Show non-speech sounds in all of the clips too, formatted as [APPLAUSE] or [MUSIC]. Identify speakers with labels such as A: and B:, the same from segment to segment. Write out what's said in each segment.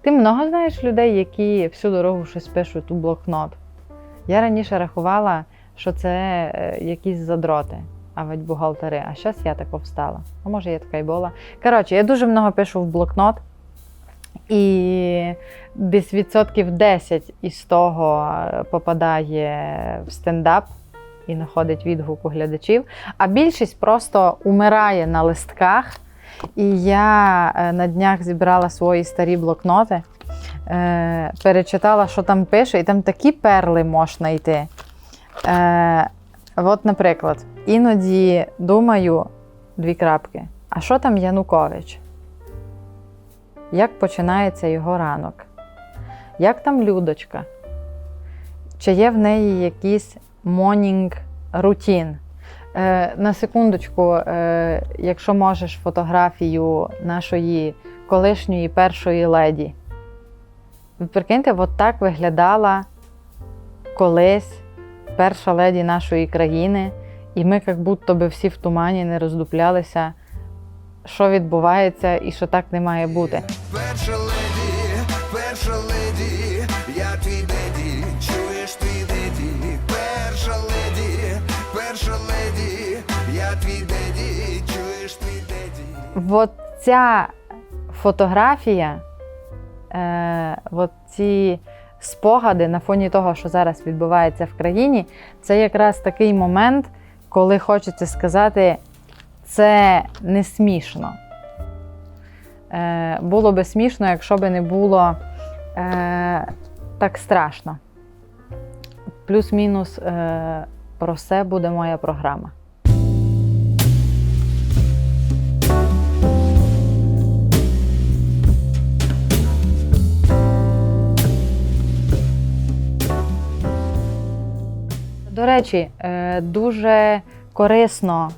A: Ти много знаєш людей, які всю дорогу щось пишуть у блокнот. Я раніше рахувала, що це е, якісь задроти, а ведь бухгалтери. А зараз я тако встала. А може, я така й була. Коротше, я дуже много пишу в блокнот. І десь відсотків 10 із того е, попадає в стендап і знаходить відгук у глядачів. А більшість просто умирає на листках. І я е, на днях зібрала свої старі блокноти, е, перечитала, що там пише, і там такі перли можна йти. Е, от, наприклад, іноді думаю дві крапки. А що там Янукович? Як починається його ранок? Як там Людочка? Чи є в неї якийсь монінг рутін? Е, на секундочку, е, якщо можеш фотографію нашої колишньої першої леді. Прикиньте, от так виглядала колись перша леді нашої країни, і ми як будто би всі в тумані не роздуплялися, що відбувається і що так не має бути.
B: Перша леді, перша леді,
A: От ця фотографія, е, от ці спогади на фоні того, що зараз відбувається в країні, це якраз такий момент, коли хочеться сказати, це не смішно. Е, було би смішно, якщо би не було е, так страшно. Плюс-мінус е, про все буде моя програма. До речі, е, дуже корисно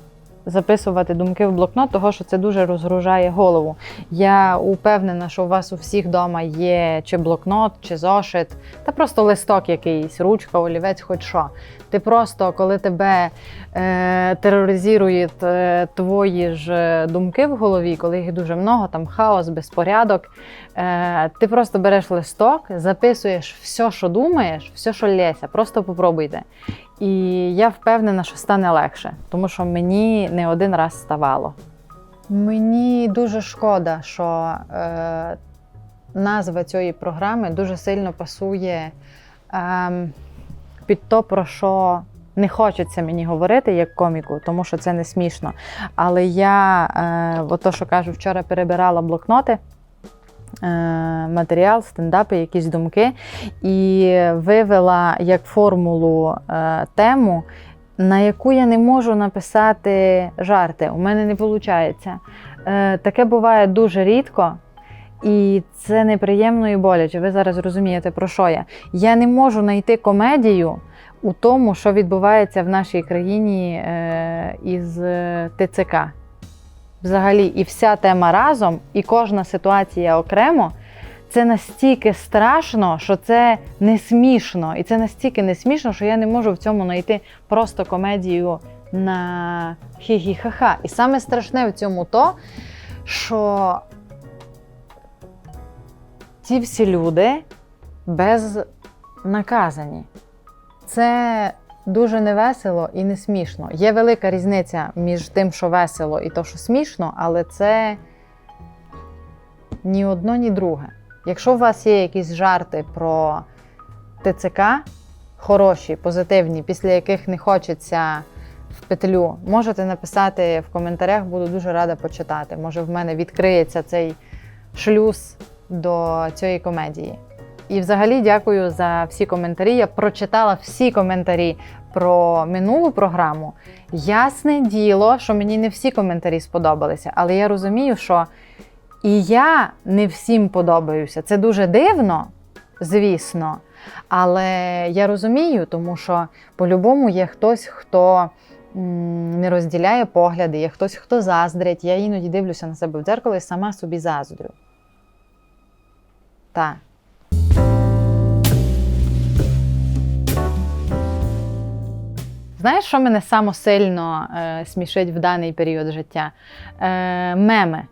A: записувати думки в блокнот, того що це дуже розгружає голову. Я упевнена, що у вас у всіх вдома є чи блокнот, чи зошит, та просто листок якийсь, ручка, олівець, хоч що. Ти просто, коли тебе е, тероризують е, твої ж е, думки в голові, коли їх дуже много, там хаос, безпорядок, ти просто береш листок, записуєш все, що думаєш, все, що лється, просто попробуйте. І я впевнена, що стане легше, тому що мені не один раз ставало. Мені дуже шкода, що е, назва цієї програми дуже сильно пасує е, під то, про що не хочеться мені говорити як коміку, тому що це не смішно. Але я, е, от то, що кажу, вчора перебирала блокноти. Е, Матеріал, стендапи, якісь думки, і вивела як формулу е, тему, на яку я не можу написати жарти. У мене не виходить. Е, таке буває дуже рідко, і це неприємно і боляче. Ви зараз розумієте, про що я. Я не можу знайти комедію у тому, що відбувається в нашій країні із ТЦК. Взагалі, і вся тема разом, і кожна ситуація окремо. Це настільки страшно, що це не смішно. І це настільки не смішно, що я не можу в цьому знайти просто комедію на хі-хі-ха-ха. І саме страшне в цьому то, що ці всі люди безнаказані. Це дуже невесело і не смішно. Є велика різниця між тим, що весело, і то, що смішно, але це ні одно, ні друге. Якщо у вас є якісь жарти про ТЦК, хороші, позитивні, після яких не хочеться в петлю, можете написати в коментарях, буду дуже рада почитати. Може, в мене відкриється цей шлюз до цієї комедії. І взагалі дякую за всі коментарі. Я прочитала всі коментарі про минулу програму. Ясне діло, що мені не всі коментарі сподобалися, але я розумію, що і я не всім подобаюся. Це дуже дивно, звісно. Але я розумію, тому що по-любому є хтось, хто не розділяє погляди, є хтось, хто заздрить. Я іноді дивлюся на себе в дзеркало і сама собі заздрю. Так. Знаєш, що мене самосильно е, смішить в даний період життя? Е, меми.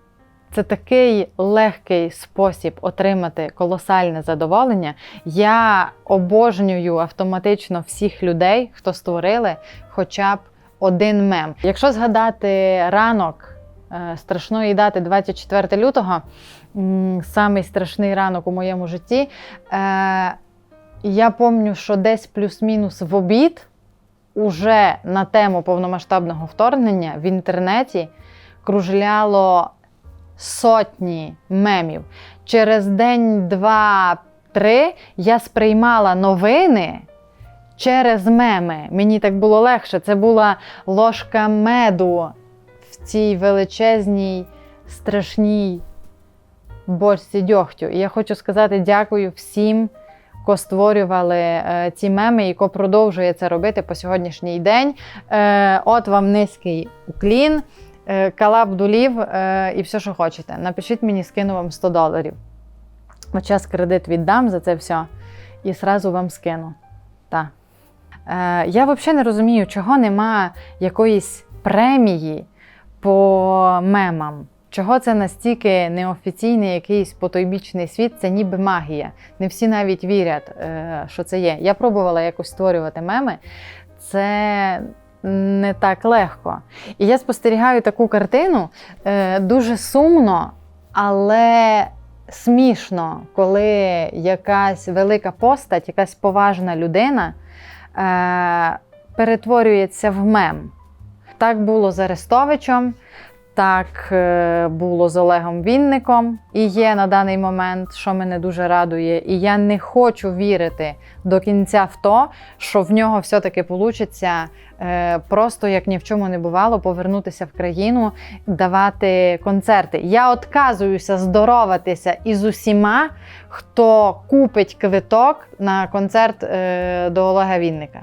A: Це такий легкий спосіб отримати колосальне задоволення. Я обожнюю автоматично всіх людей, хто створили хоча б один мем. Якщо згадати ранок страшної дати 24 лютого, самий страшний ранок у моєму житті. Е, я пам'ятаю, що десь плюс-мінус в обід уже на тему повномасштабного вторгнення в інтернеті кружляло сотні мемів. Через день, два, три я сприймала новини через меми. Мені так було легше. Це була ложка меду цій величезній, страшній бочці дьогтю. І я хочу сказати дякую всім, хто створювали е, ці меми і хто продовжує це робити по сьогоднішній день. Е, от вам низький уклін, е, калап дулів і все, що хочете. Напишіть мені, скину вам 100 доларів. От час кредит віддам за це все і сразу вам скину. Так. Я взагалі не розумію, чого нема якоїсь премії по мемам. Чого це настільки неофіційний якийсь потойбічний світ, це ніби магія. Не всі навіть вірять, е, що це є. Я пробувала якось створювати меми. Це не так легко. І я спостерігаю таку картину е, дуже сумно, але смішно, коли якась велика постать, якась поважна людина е, перетворюється в мем. Так було з Арестовичем, так е, було з Олегом Вінником і є на даний момент, що мене дуже радує. І я не хочу вірити до кінця в то, що в нього все-таки вийде просто як ні в чому не бувало, повернутися в країну, давати концерти. Я отказуюся здороватися із усіма, хто купить квиток на концерт е, до Олега Вінника.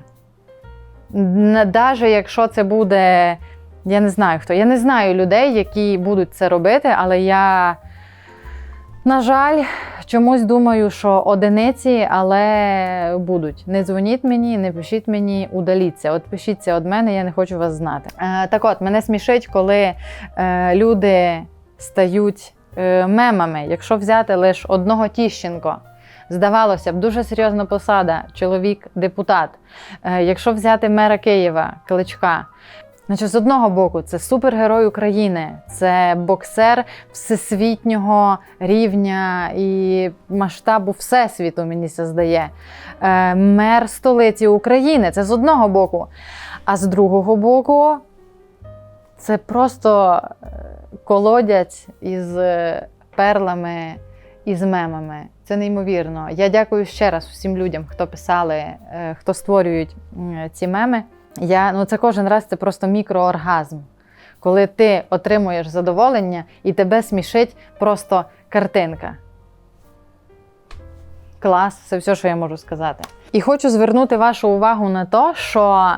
A: Навіть якщо це буде. Я не знаю хто. Я не знаю людей, які будуть це робити, але я, на жаль, чомусь думаю, що одиниці, але будуть. Не дзвоніть мені, не пишіть мені, удаліться. От пишіться від мене, я не хочу вас знати. Е, так от, мене смішить, коли е, люди стають е, мемами. Якщо взяти лише одного Тіщенко. Здавалося б, дуже серйозна посада, чоловік-депутат. Е, якщо взяти мера Києва, Кличка, Значить, з одного боку, це супергерой України, це боксер всесвітнього рівня і масштабу всесвіту, мені це здає. Е, Мер столиці України. Це з одного боку. А з другого боку, це просто е, колодязь із е, перлами і з мемами. Це неймовірно. Я дякую ще раз всім людям, хто писали, е, хто створюють ці меми. Я, ну це кожен раз це просто мікрооргазм. Коли ти отримуєш задоволення і тебе смішить просто картинка. Клас, це все, що я можу сказати. І хочу звернути вашу увагу на те, що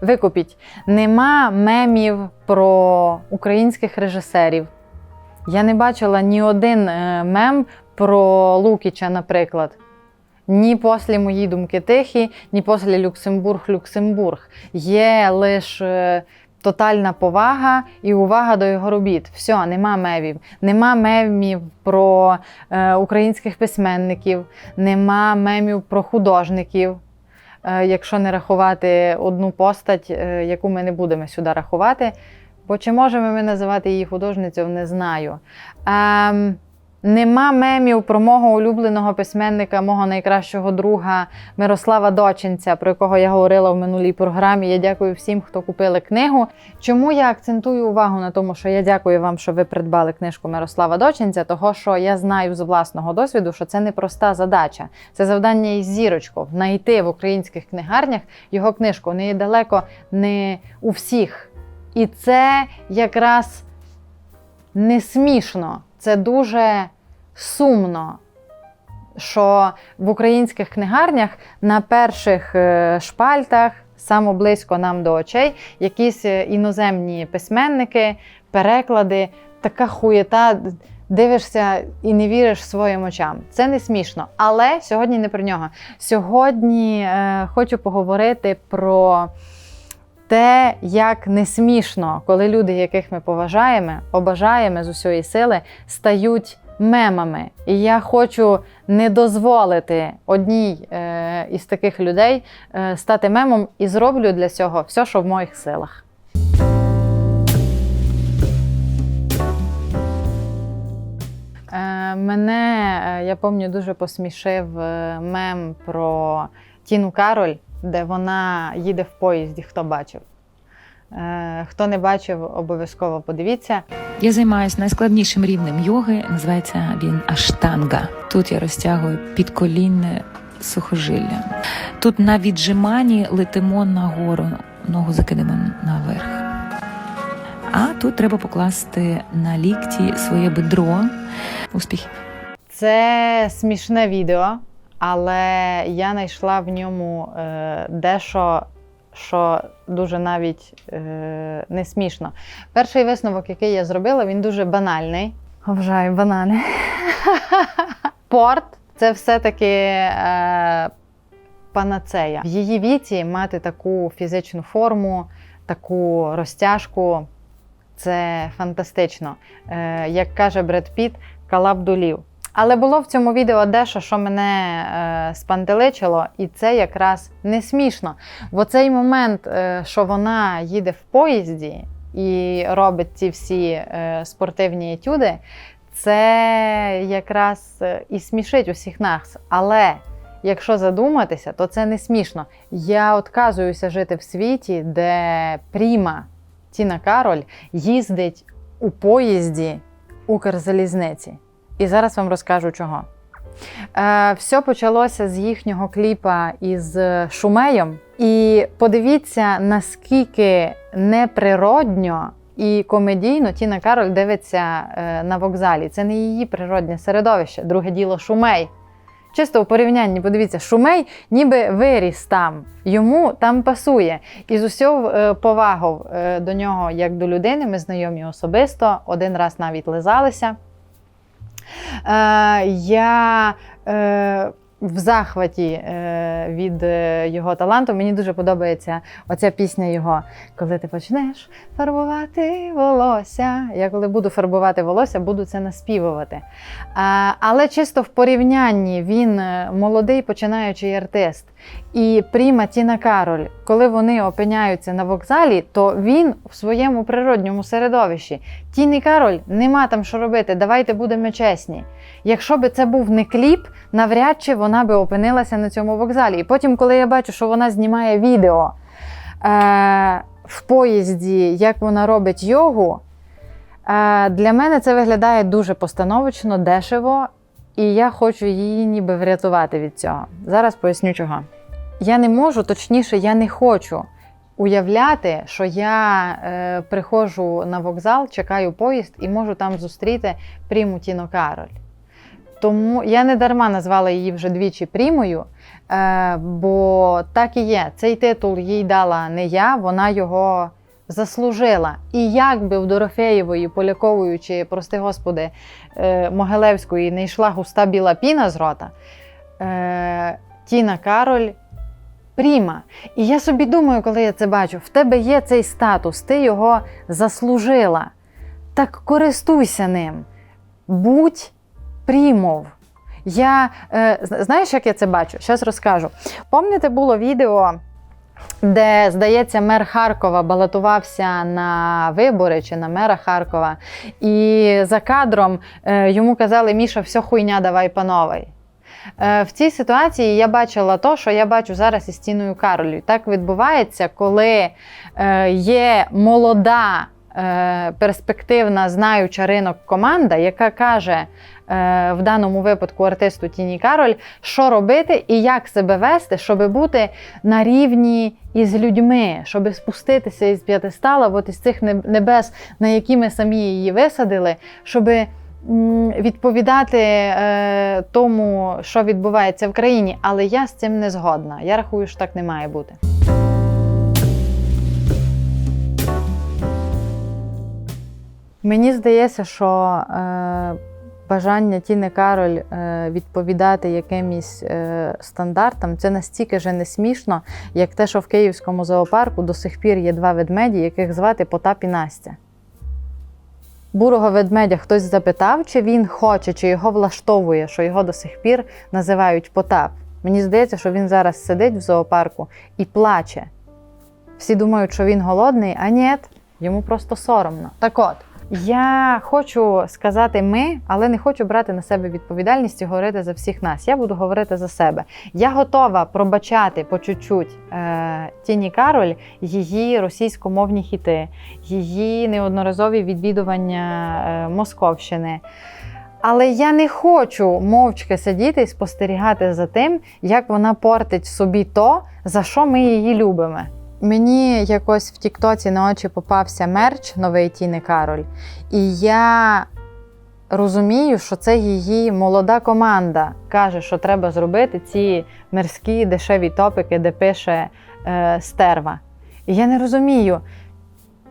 A: викупіть, нема мемів про українських режисерів. Я не бачила ні один е, мем про Лукіча, наприклад. Ні після мої думки тихі, ні після Люксембург, Люксембург. Є лише тотальна повага і увага до його робіт. Все, нема мемів. Нема мемів про е, українських письменників, нема мемів про художників. Е, якщо не рахувати одну постать, е, яку ми не будемо сюди рахувати. Бо чи можемо ми називати її художницею, не знаю. Ем, Нема мемів про мого улюбленого письменника, мого найкращого друга Мирослава Дочинця, про якого я говорила в минулій програмі. Я дякую всім, хто купили книгу. Чому я акцентую увагу на тому, що я дякую вам, що ви придбали книжку Мирослава Дочинця, того що я знаю з власного досвіду, що це не проста задача. Це завдання із зірочку знайти в українських книгарнях його книжку. Не є далеко не у всіх. І це якраз не смішно. Це дуже сумно, що в українських книгарнях на перших е, шпальтах, саме близько нам до очей, якісь е, іноземні письменники, переклади, така хуєта. Дивишся і не віриш своїм очам. Це не смішно. Але сьогодні не про нього. Сьогодні е, хочу поговорити про те, як не смішно, коли люди, яких ми поважаємо, обажаємо з усієї сили, стають мемами. І я хочу не дозволити одній е, із таких людей е, стати мемом і зроблю для цього все, що в моїх силах. Е, Мене, е, я пам'ятаю, дуже посмішив е, мем про Тіну Кароль, де вона їде в поїзді, хто бачив. Е, Хто не бачив, обов'язково подивіться.
C: Я займаюся найскладнішим рівнем йоги. Називається він аштанга. Тут я розтягую підколінне сухожилля. Тут на віджиманні летимо нагору, ногу закидаємо наверх. А тут треба покласти на лікті своє бедро. Успіхів!
A: Це смішне відео, але я знайшла в ньому е, дещо, що дуже навіть е, не смішно. Перший висновок, який я зробила, він дуже банальний. Обжаю банани. [LAUGHS] Спорт це все-таки е, панацея. В її віці мати таку фізичну форму, таку розтяжку. Це фантастично. Е, як каже Бред Піт, калаб дулів. Але було в цьому відео дещо, що мене е, спантеличило, і це якраз не смішно. В оцей момент, е, що вона їде в поїзді і робить ці всі е, спортивні етюди, це якраз е, і смішить усіх нас. Але якщо задуматися, то це не смішно. Я отказуюся жити в світі, де Пріма Тіна Кароль їздить у поїзді Укрзалізниці. І зараз вам розкажу чого. Е, все почалося з їхнього кліпа із Шумеєм. І подивіться, наскільки неприродньо і комедійно Тіна Кароль дивиться е, на вокзалі. Це не її природне середовище. Друге діло Шумей. Чисто у порівнянні, подивіться, Шумей ніби виріс там, йому там пасує. І з усього е, повагою е, до нього, як до людини, ми знайомі особисто, один раз навіть лизалися. Е, я е, в захваті е, від е, його таланту. Мені дуже подобається оця пісня його, коли ти почнеш фарбувати волосся. Я коли буду фарбувати волосся, буду це наспівувати. Але чисто в порівнянні він е, молодий починаючий артист. І Пріма Тіна Кароль, коли вони опиняються на вокзалі, то він в своєму природньому середовищі. Тіні Кароль нема там що робити, давайте будемо чесні. Якщо би це був не кліп, навряд чи вона би опинилася на цьому вокзалі. І потім, коли я бачу, що вона знімає відео е- в поїзді, як вона робить йогу, е- для мене це виглядає дуже постановочно, дешево, і я хочу її ніби врятувати від цього. Зараз поясню чого. Я не можу, точніше, я не хочу уявляти, що я е, приходжу на вокзал, чекаю поїзд і можу там зустріти Пріму Тіно Кароль. Тому я не дарма назвала її вже двічі Прімою, е, бо так і є. Цей титул їй дала не я, вона його заслужила. І як би в Дорофеєвої, Полякової чи, прости господи, е, Могилевської не йшла густа біла піна з рота, е, Тіна Кароль Пріма. І я собі думаю, коли я це бачу, в тебе є цей статус, ти його заслужила. Так користуйся ним. Будь прімов. Я е, знаєш, як я це бачу? Зараз розкажу. Пам'ятаєте, було відео, де, здається, мер Харкова балотувався на вибори чи на мера Харкова, і за кадром е, йому казали: Міша, все хуйня, давай пановий. Е, В цій ситуації я бачила то, що я бачу зараз із Тіною Каролю. Так відбувається, коли є молода, перспективна, знаюча ринок команда, яка каже в даному випадку артисту Тіні Кароль, що робити і як себе вести, щоб бути на рівні із людьми, щоб спуститися із п'ятистала, от із цих небес, на які ми самі її висадили, щоб відповідати е, тому, що відбувається в країні, але я з цим не згодна. Я рахую, що так не має бути. Мені здається, що е, бажання Тіни Кароль е, відповідати якимось е, стандартам, це настільки же не смішно, як те, що в Київському зоопарку до сих пір є два ведмеді, яких звати Потап і Настя. Бурого ведмедя хтось запитав, чи він хоче, чи його влаштовує, що його до сих пір називають Потап. Мені здається, що він зараз сидить в зоопарку і плаче. Всі думають, що він голодний, а ні, йому просто соромно. Так от, я хочу сказати ми, але не хочу брати на себе відповідальність і говорити за всіх нас. Я буду говорити за себе. Я готова пробачати по чуть-чуть е, Тіні Кароль її російськомовні хіти, її неодноразові відвідування е, Московщини. Але я не хочу мовчки сидіти і спостерігати за тим, як вона портить собі то, за що ми її любимо. Мені якось в Тіктоці на очі попався мерч новий Тіни Кароль, і я розумію, що це її молода команда каже, що треба зробити ці мирські дешеві топики, де пише е, стерва. І я не розумію,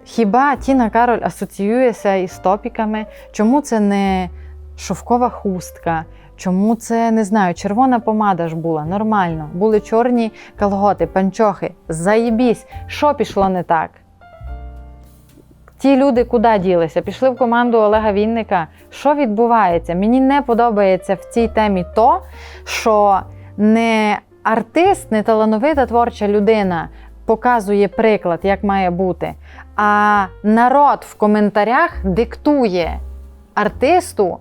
A: хіба Тіна Кароль асоціюється із топіками? Чому це не шовкова хустка? Чому це не знаю, червона помада ж була нормально. Були чорні колготи, панчохи. Заєбісь, що пішло не так? Ті люди куди ділися? Пішли в команду Олега Вінника. Що відбувається? Мені не подобається в цій темі то, що не артист, не талановита творча людина показує приклад, як має бути, а народ в коментарях диктує артисту,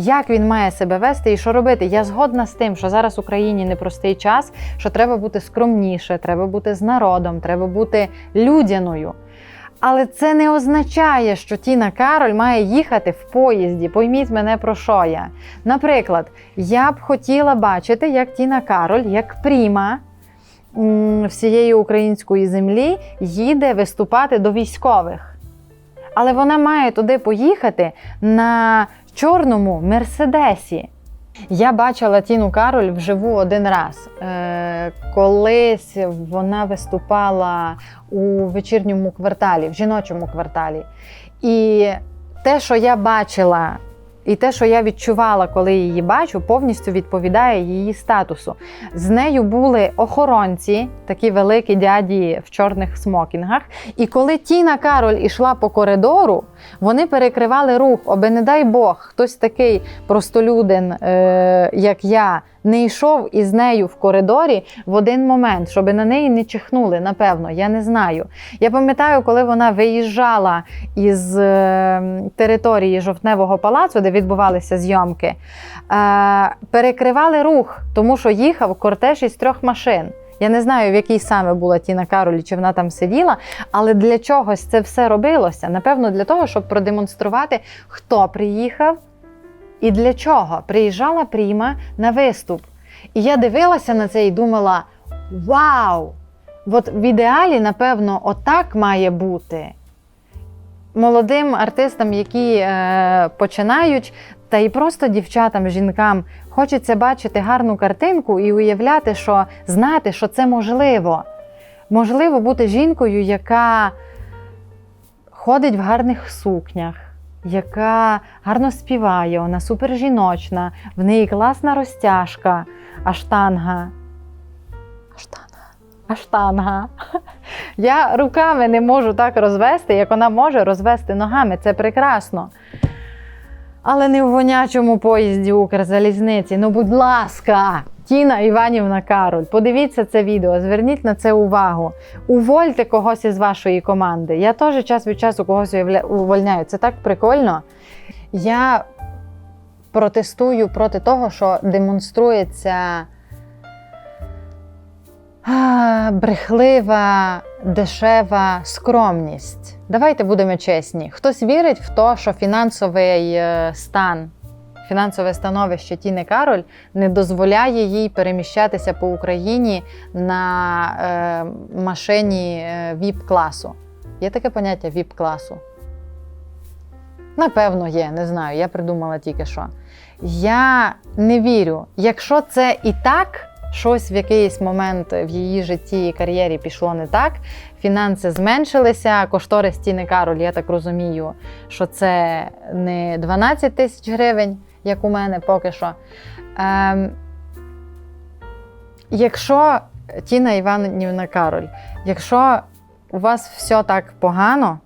A: як він має себе вести і що робити. Я згодна з тим, що зараз в Україні непростий час, що треба бути скромніше, треба бути з народом, треба бути людяною. Але це не означає, що Тіна Кароль має їхати в поїзді. Пойміть мене про що я. Наприклад, я б хотіла бачити, як Тіна Кароль, як пріма всієї української землі, їде виступати до військових. Але вона має туди поїхати на чорному мерседесі. Я бачила Тіну Кароль вживу один раз. Е, колись вона виступала у вечірньому кварталі, в жіночому кварталі. І те, що я бачила, і те, що я відчувала, коли її бачу, повністю відповідає її статусу. З нею були охоронці, такі великі дяді в чорних смокінгах. І коли Тіна Кароль ішла по коридору, вони перекривали рух, аби не дай Бог, хтось такий простолюдин, е, як я, не йшов із нею в коридорі в один момент, щоб на неї не чихнули, напевно, я не знаю. Я пам'ятаю, коли вона виїжджала із е, території жовтневого палацу, де відбувалися зйомки, е, перекривали рух, тому що їхав кортеж із трьох машин. Я не знаю, в якій саме була Тіна Каролі, чи вона там сиділа, але для чогось це все робилося. Напевно, для того, щоб продемонструвати, хто приїхав і для чого. Приїжджала Пріма на виступ. І я дивилася на це і думала: вау! От в ідеалі, напевно, отак має бути. Молодим артистам, які е, починають, та й просто дівчатам, жінкам хочеться бачити гарну картинку і уявляти, що знати, що це можливо. Можливо бути жінкою, яка ходить в гарних сукнях, яка гарно співає, вона супержіночна, в неї класна розтяжка, аштанга. Аштанга. Аштанга. Я руками не можу так розвести, як вона може розвести ногами. Це прекрасно. Але не в вонячому поїзді Укрзалізниці. Ну, будь ласка, Тіна Іванівна Кароль, подивіться це відео, зверніть на це увагу. Увольте когось із вашої команди. Я теж час від часу когось увольняю. Це так прикольно. Я протестую проти того, що демонструється брехлива, дешева скромність. Давайте будемо чесні. Хтось вірить в те, що фінансовий е, стан, фінансове становище Тіни Кароль не дозволяє їй переміщатися по Україні на е, машині е, ВІП-класу. Є таке поняття ВІП-класу? Напевно, є, не знаю. Я придумала тільки що. Я не вірю. Якщо це і так, щось в якийсь момент в її житті і кар'єрі пішло не так, фінанси зменшилися, кошторис Тіни Кароль, я так розумію, що це не 12 тисяч гривень, як у мене поки що. Ем, якщо Тіна Іванівна Кароль, якщо у вас все так погано,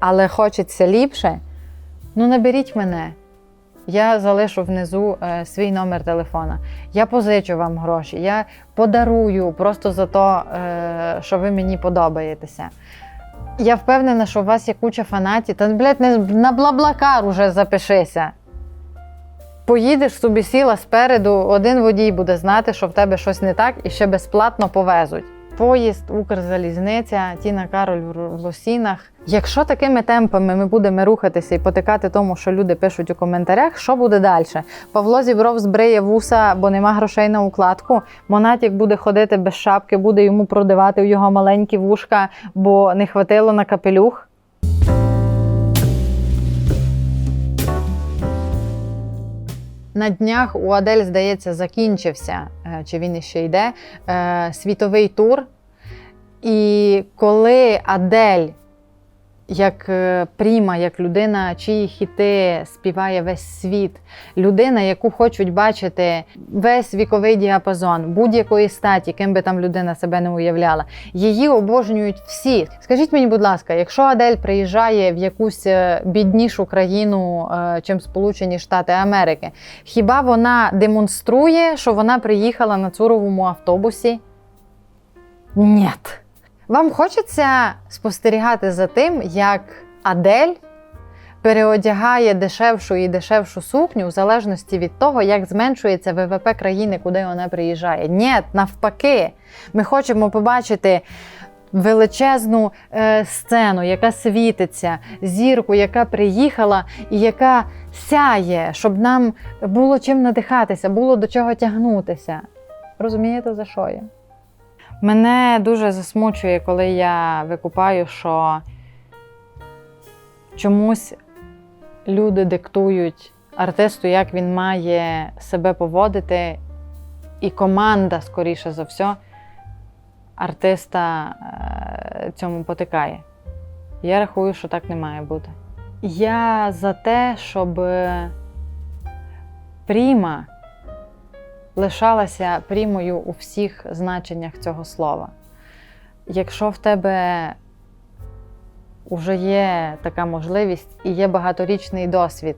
A: але хочеться ліпше, ну наберіть мене. Я залишу внизу е, свій номер телефона. Я позичу вам гроші. Я подарую просто за те, що ви мені подобаєтеся. Я впевнена, що у вас є куча фанатів. Та, блядь, не на блаблакар уже запишися. Поїдеш собі сіла спереду, один водій буде знати, що в тебе щось не так, і ще безплатно повезуть. Поїзд, Укрзалізниця, Тіна Кароль в Лосінах. Якщо такими темпами ми будемо рухатися і потикати тому, що люди пишуть у коментарях, що буде далі? Павло Зібров збриє вуса, бо нема грошей на укладку. Монатік буде ходити без шапки, буде йому продавати його маленькі вушка, бо не хватило на капелюх. На днях у Адель, здається, закінчився, е, чи він іще йде, е, світовий тур. І коли Адель, як е, пріма, як людина, чиї хіти співає весь світ, людина, яку хочуть бачити весь віковий діапазон, будь-якої статі, ким би там людина себе не уявляла, її обожнюють всі. Скажіть мені, будь ласка, якщо Адель приїжджає в якусь е, біднішу країну, е, чим Сполучені Штати Америки, хіба вона демонструє, що вона приїхала на цуровому автобусі? Ні. Вам хочеться спостерігати за тим, як Адель переодягає дешевшу і дешевшу сукню в залежності від того, як зменшується ВВП країни, куди вона приїжджає. Ні, навпаки, ми хочемо побачити. Величезну е, сцену, яка світиться, зірку, яка приїхала і яка сяє, щоб нам було чим надихатися, було до чого тягнутися. Розумієте, за що я? Мене дуже засмучує, коли я викупаю, що чомусь люди диктують артисту, як він має себе поводити, і команда, скоріше за все, артиста е, цьому потикає. Я рахую, що так не має бути. Я за те, щоб Пріма лишалася прімою у всіх значеннях цього слова. Якщо в тебе вже є така можливість і є багаторічний досвід,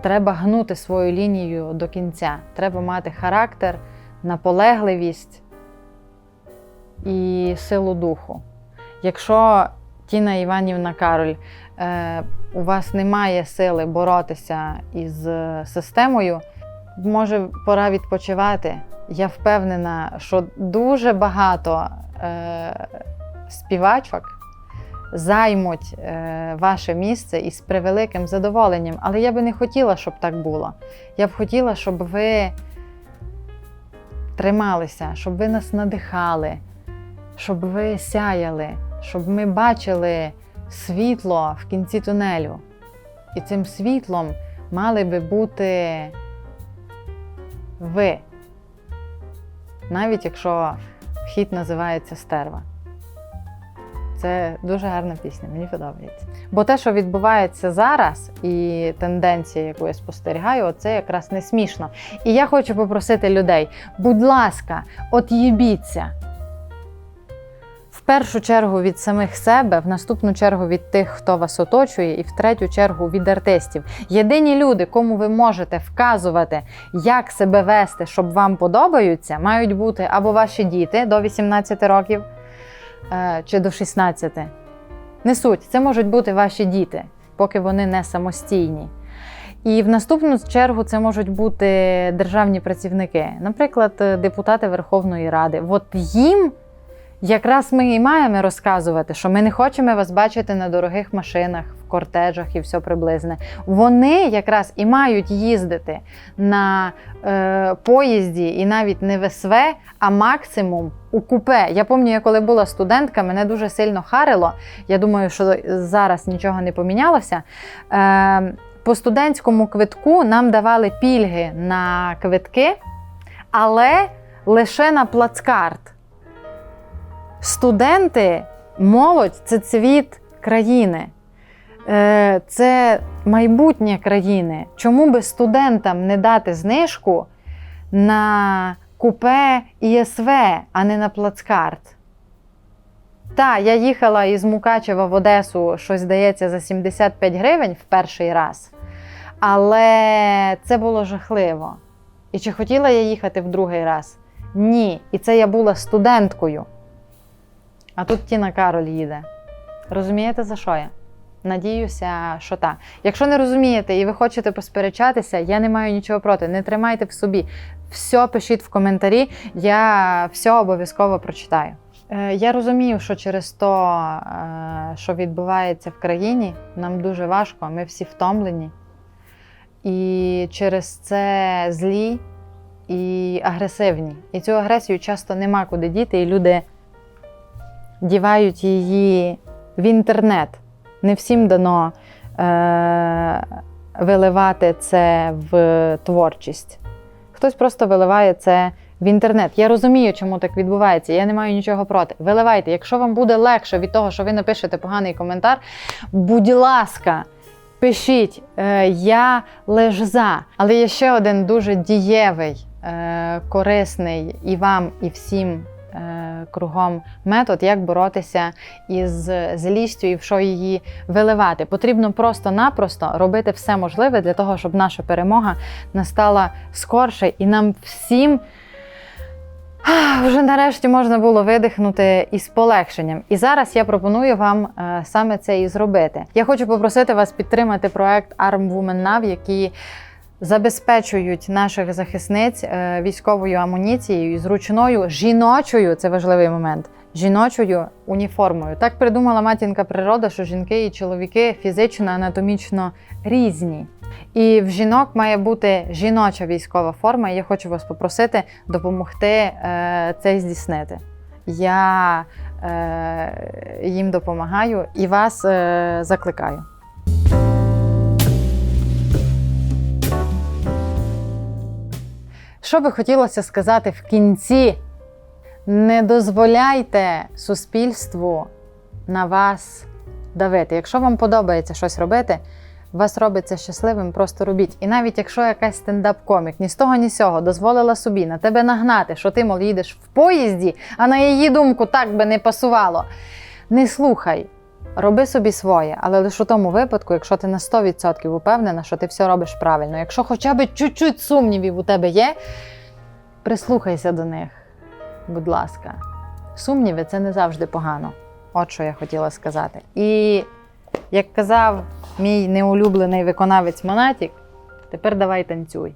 A: треба гнути свою лінію до кінця. Треба мати характер, наполегливість і силу духу. Якщо Тіна Іванівна Кароль, е, у вас немає сили боротися із системою, може пора відпочивати. Я впевнена, що дуже багато е, співачок займуть е, ваше місце із превеликим задоволенням. Але я би не хотіла, щоб так було. Я б хотіла, щоб ви трималися, щоб ви нас надихали, щоб ви сяяли, щоб ми бачили світло в кінці тунелю. І цим світлом мали би бути ви. Навіть якщо хіт називається Стерва. Це дуже гарна пісня, мені подобається. Бо те, що відбувається зараз, і тенденція, яку я спостерігаю, це якраз не смішно. І я хочу попросити людей: будь ласка, от їбіться. Першу чергу від самих себе, в наступну чергу від тих, хто вас оточує, і в третю чергу від артистів. Єдині люди, кому ви можете вказувати, як себе вести, щоб вам подобаються, мають бути або ваші діти до 18 років е, чи до 16. Не суть, це можуть бути ваші діти, поки вони не самостійні. І в наступну чергу це можуть бути державні працівники, наприклад, депутати Верховної Ради. От їм якраз ми і маємо розказувати, що ми не хочемо вас бачити на дорогих машинах, в кортежах і все приблизне. Вони якраз і мають їздити на е, поїзді і навіть не в СВ, а максимум у купе. Я пам'ятаю, я коли була студентка, мене дуже сильно харило. Я думаю, що зараз нічого не помінялося. Е, по студентському квитку нам давали пільги на квитки, але лише на плацкарт. Студенти, молодь це цвіт країни. Е, Це майбутнє країни. Чому би студентам не дати знижку на купе ІСВ, а не на плацкарт? Та, я їхала із Мукачева в Одесу, щось здається, за 75 гривень в перший раз. Але це було жахливо. І чи хотіла я їхати в другий раз? Ні. І це я була студенткою. А тут Тіна Кароль їде. Розумієте, за що я? Надіюся, що так. Якщо не розумієте і ви хочете посперечатися, я не маю нічого проти. Не тримайте в собі. Все пишіть в коментарі, я все обов'язково прочитаю. Е, Я розумію, що через то, е, що відбувається в країні, нам дуже важко, ми всі втомлені. І через це злі і агресивні. І цю агресію часто нема куди діти, і люди дівають її в інтернет. Не всім дано е- виливати це в творчість. Хтось просто виливає це в інтернет. Я розумію, чому так відбувається. Я не маю нічого проти. Виливайте. Якщо вам буде легше від того, що ви напишете поганий коментар, будь ласка, пишіть, е, я лиш за. Але є ще один дуже дієвий, е, корисний і вам, і всім кругом метод, як боротися із злістю і в що її виливати. Потрібно просто-напросто робити все можливе для того, щоб наша перемога настала скорше і нам всім. Вже нарешті можна було видихнути із полегшенням. І зараз я пропоную вам е, саме це і зробити. Я хочу попросити вас підтримати проект Arm Women Now, які забезпечують наших захисниць е, військовою амуніцією і зручною жіночою, це важливий момент. Жіночою уніформою. Так придумала матінка природа, що жінки і чоловіки фізично, анатомічно різні. І в жінок має бути жіноча військова форма. І я хочу вас попросити допомогти е, це здійснити. Я е, їм допомагаю і вас е, закликаю. Що би хотілося сказати в кінці? Не дозволяйте суспільству на вас давити. Якщо вам подобається щось робити, вас робить це щасливим, просто робіть. І навіть якщо якась стендап-комік ні з того, ні з сього дозволила собі на тебе нагнати, що ти, мол, їдеш в поїзді, а на її думку так би не пасувало. Не слухай, роби собі своє, але лише у тому випадку, якщо ти на 100% упевнена, що ти все робиш правильно. Якщо хоча б чуть-чуть сумнівів у тебе є, прислухайся до них, будь ласка. Сумніви це не завжди погано. От що я хотіла сказати. І як казав мій неулюблений виконавець Монатік, тепер давай танцюй.